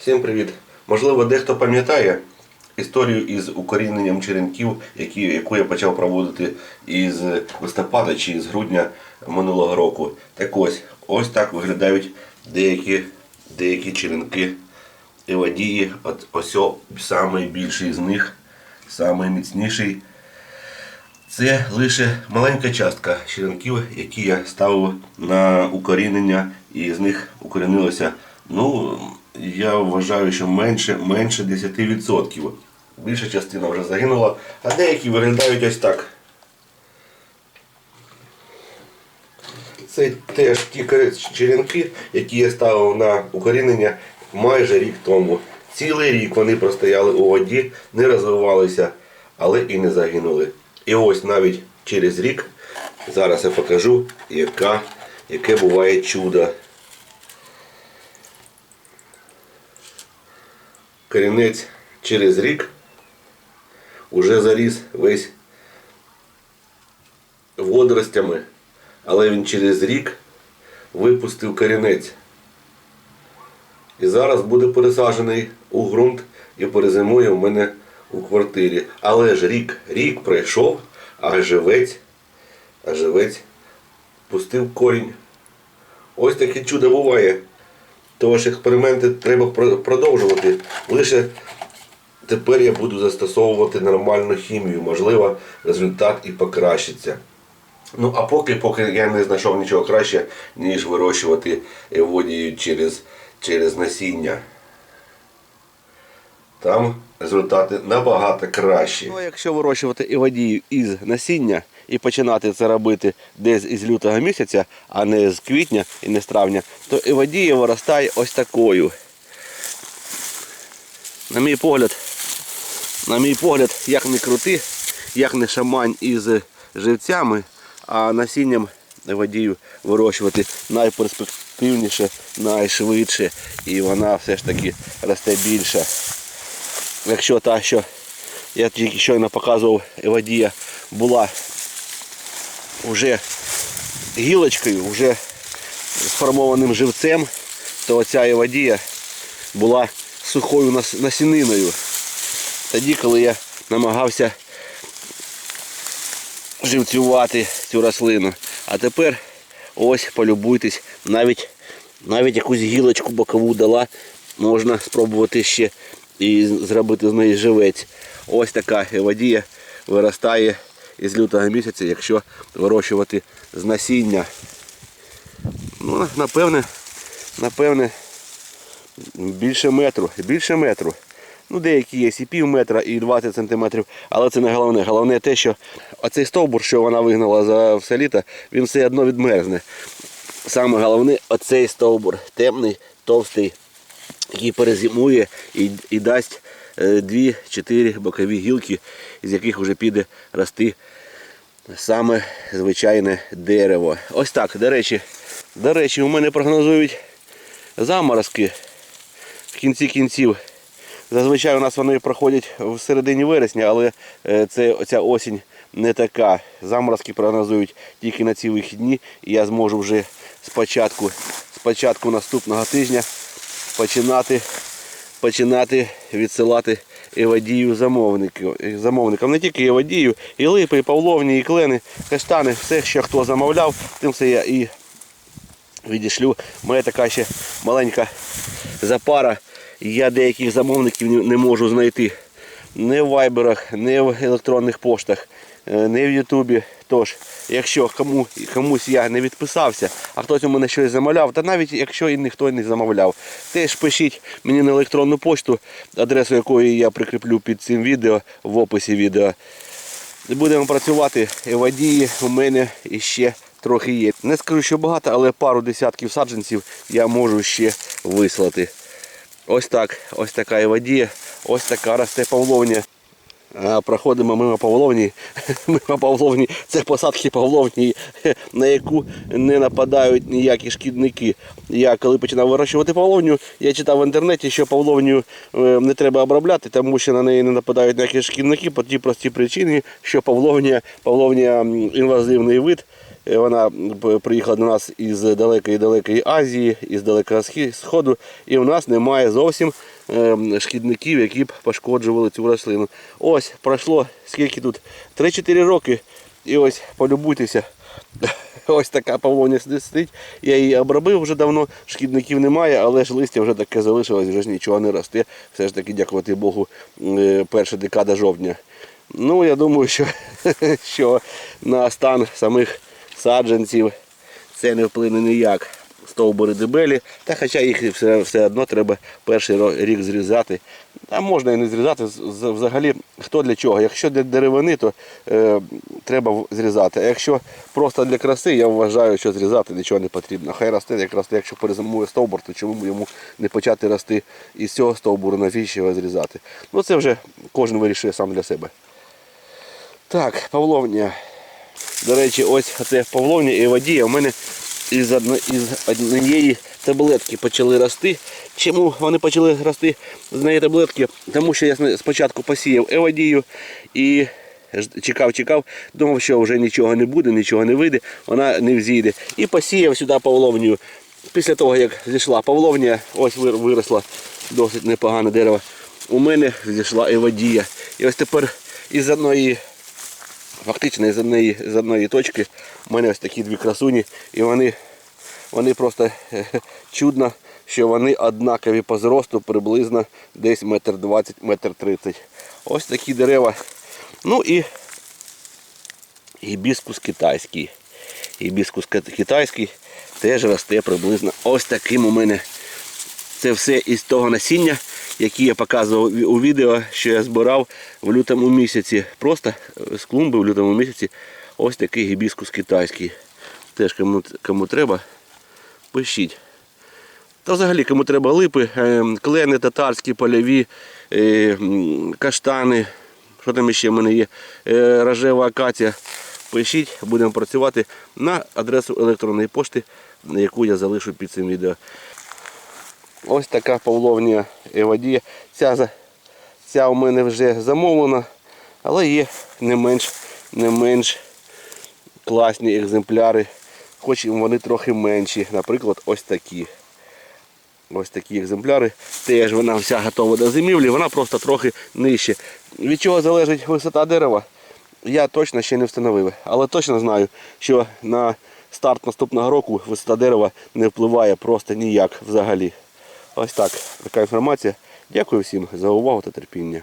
Всім привіт! Можливо, дехто пам'ятає історію із укоріненням черенків, які, яку я почав проводити із листопада чи з грудня минулого року. Так ось, ось так виглядають деякі, деякі черенки евадії. От ось найбільший з них, найміцніший. Це лише маленька частка черенків, які я ставив на укорінення, і з них укорінилося, ну, я вважаю, що менше, менше 10%. Більша частина вже загинула, а деякі виглядають ось так. Це теж ті черенки, які я ставив на укорінення майже рік тому. Цілий рік вони простояли у воді, не розвивалися, але і не загинули. І ось навіть через рік, зараз я покажу, яка, яке буває чудо. Корінець через рік уже заріс весь водоростями, але він через рік випустив корінець. І зараз буде пересаджений у ґрунт і перезимує в мене у квартирі. Але ж рік, рік пройшов, а живець, а живець пустив корінь. Ось таке чудо буває. Тож експерименти треба продовжувати. Лише тепер я буду застосовувати нормальну хімію. Можливо, результат і покращиться. Ну, а поки, поки я не знайшов нічого краще, ніж вирощувати еводію через, через насіння. Там результати набагато кращі. Ну, якщо вирощувати еводію із насіння і починати це робити десь із лютого місяця, а не з квітня і не з травня, то еводія виростає ось такою. На мій погляд, на мій погляд, як не крути, як не шамань із живцями, а насінням водію вирощувати найперспективніше, найшвидше. І вона все ж таки росте більше. Якщо та, що я тільки щойно показував, водія була вже гілочкою, вже сформованим живцем, то оця евадія була сухою насіниною. Тоді, коли я намагався живцювати цю рослину. А тепер ось полюбуйтесь, навіть, навіть якусь гілочку бокову дала, можна спробувати ще і зробити з неї живець. Ось така евадія виростає із лютого місяця, якщо вирощувати з насіння. Ну, напевне, напевне, більше метру, більше метру. Ну, деякі є і пів метра, і 20 сантиметрів, але це не головне. Головне те, що оцей стовбур, що вона вигнала за все літо, він все одно відмерзне. Саме головне оцей стовбур, темний, товстий, який перезимує і, і дасть 2-4 бокові гілки, з яких вже піде рости саме звичайне дерево. Ось так, до речі, до речі, у мене прогнозують заморозки в кінці кінців. Зазвичай у нас вони проходять в середині вересня, але е, це, ця осінь не така. Заморозки прогнозують тільки на ці вихідні. І я зможу вже спочатку, спочатку наступного тижня починати, починати відсилати евадію замовникам. Не тільки евадію, і липи, і павловні, і клени, каштани, все, що хто замовляв, тим все я і відійшлю. Мене така ще маленька запара. Я деяких замовників не- можу знайти. Не в вайберах, не в електронних поштах, не в Ютубі. Тож, якщо кому, комусь я не відписався, а хтось у мене щось замовляв, та навіть якщо і ніхто не замовляв, теж пишіть мені на електронну пошту, адресу якої я прикріплю під цим відео в описі відео. Будемо працювати. І водії у мене іще трохи є. Не скажу, що багато, але пару десятків саджанців я можу ще вислати. Ось так, ось така евадія, ось така росте павловня. Проходимо мимо павловні. Мимо павловні це посадки павловні, на яку не нападають ніякі шкідники. Я коли починав вирощувати павловню, я читав в інтернеті, що павловню е, не треба обробляти, тому що на неї не нападають ніякі шкідники по тій простій причині, що павловня, павловня інвазивний вид Вона приїхала до нас із далекої-далекої Азії, із далекого Сходу, і у нас немає зовсім ем, шкідників, які б пошкоджували цю рослину. Ось пройшло скільки тут? 3-4 роки. І ось полюбуйтеся. Ось така павловня сидить. Я її обробив вже давно, шкідників немає, але ж листя вже таке залишилось, вже ж нічого не росте. Все ж таки, дякувати Богу, е, перша декада жовтня. Ну, я думаю, що, що на стан самих саджанців це не вплине ніяк. Стовбури дебелі, та хоча їх все, все одно треба перший рік зрізати. А можна і не зрізати взагалі хто для чого. Якщо для деревини, то е, треба зрізати. А якщо просто для краси, я вважаю, що зрізати нічого не потрібно. Хай росте, як росте, якщо перезимує стовбур, то чому йому не почати рости із цього стовбуру, навіщо його зрізати? Ну це вже кожен вирішує сам для себе. Так, павловня. До речі, ось це павловня і водія. У мене із, однієї таблетки почали рости. Чому вони почали рости з неї таблетки? Тому що я спочатку посіяв еводію і чекав, чекав, думав, що вже нічого не буде, нічого не вийде, вона не взійде. І посіяв сюди павловню. Після того, як зійшла павловня, ось вир- виросло досить непогане дерево. У мене зійшла еводія. І ось тепер із одної фактично із однієї, з одної точки у мене ось такі дві красуні, і вони, вони просто чудно, що вони однакові по зросту приблизно десь метр двадцять, метр тридцять. Ось такі дерева. Ну і гібіскус китайський. Гібіскус ки- китайський теж росте приблизно ось таким у мене. Це все із того насіння, яке я показував у відео, що я збирав в лютому місяці. Просто е, з клумби в лютому місяці ось такий гібіскус китайський. Теж кому, кому треба, пишіть. Та взагалі, кому треба липи, е, клени татарські, польові, е, каштани, що там ще в мене є, рожева акація. Пишіть, будемо працювати на адресу електронної пошти, яку я залишу під цим відео. Ось така павловня Евадія. Ця, ця у мене вже замовлена, але є не менш, не менш класні екземпляри, хоч вони трохи менші. Наприклад, ось такі. Ось такі екземпляри. Теж вона вся готова до зимівлі, вона просто трохи нижче. Від чого залежить висота дерева, я точно ще не встановив. Але точно знаю, що на старт наступного року висота дерева не впливає просто ніяк взагалі. Ось так. Така інформація. Дякую всім за увагу та терпіння.